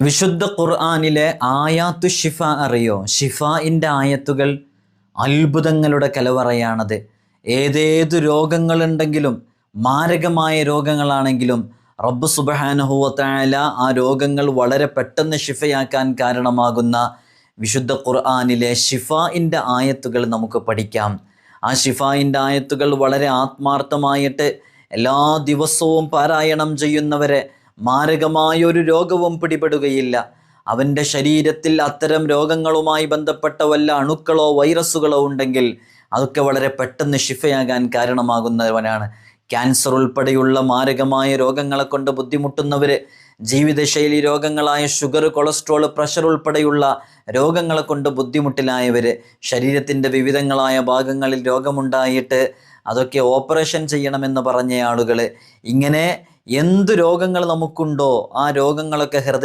വിശുദ്ധ ഖുർആാനിലെ ആയാത്തു ഷിഫ അറിയോ? ഷിഫായിന്റെ ആയത്തുകൾ അത്ഭുതങ്ങളുടെ കലവറയാണത്. ഏതേതു രോഗങ്ങളുണ്ടെങ്കിലും മാരകമായ രോഗങ്ങളാണെങ്കിലും റബ്ബ് സുബഹാനുഹുവത്തായ ആ രോഗങ്ങൾ വളരെ പെട്ടെന്ന് ഷിഫയാക്കാൻ കാരണമാകുന്ന വിശുദ്ധ ഖുർആാനിലെ ഷിഫായിന്റെ ആയത്തുകൾ നമുക്ക് പഠിക്കാം. ആ ഷിഫായിന്റെ ആയത്തുകൾ വളരെ ആത്മാർത്ഥമായിട്ട് എല്ലാ ദിവസവും പാരായണം ചെയ്യുന്നവരെ മാരകമായ ഒരു രോഗവും പിടിപെടുകയില്ല. അവന്റെ ശരീരത്തിൽ അത്തരം രോഗങ്ങളുമായി ബന്ധപ്പെട്ട വല്ല അണുക്കളോ വൈറസുകളോ ഉണ്ടെങ്കിൽ അതൊക്കെ വളരെ പെട്ടെന്ന് ഷിഫയാകാൻ കാരണമാകുന്നവനാണ്. ക്യാൻസർ ഉൾപ്പെടെയുള്ള മാരകമായ രോഗങ്ങളെ കൊണ്ട് ബുദ്ധിമുട്ടുന്നവർ ജീവിതശൈലി രോഗങ്ങളായ ഷുഗർ കൊളസ്ട്രോൾ പ്രഷർ ഉൾപ്പെടെയുള്ള രോഗങ്ങളെ കൊണ്ട് ബുദ്ധിമുട്ടിലായവർ ശരീരത്തിന്റെ വിവിധങ്ങളായ ഭാഗങ്ങളിൽ രോഗമുണ്ടായിട്ട് അതൊക്കെ ഓപ്പറേഷൻ ചെയ്യണമെന്ന് പറഞ്ഞ ആളുകൾ ഇങ്ങനെ എന്ത് രോഗങ്ങൾ നമുക്കുണ്ടോ ആ രോഗങ്ങളൊക്കെ ഹൃദയ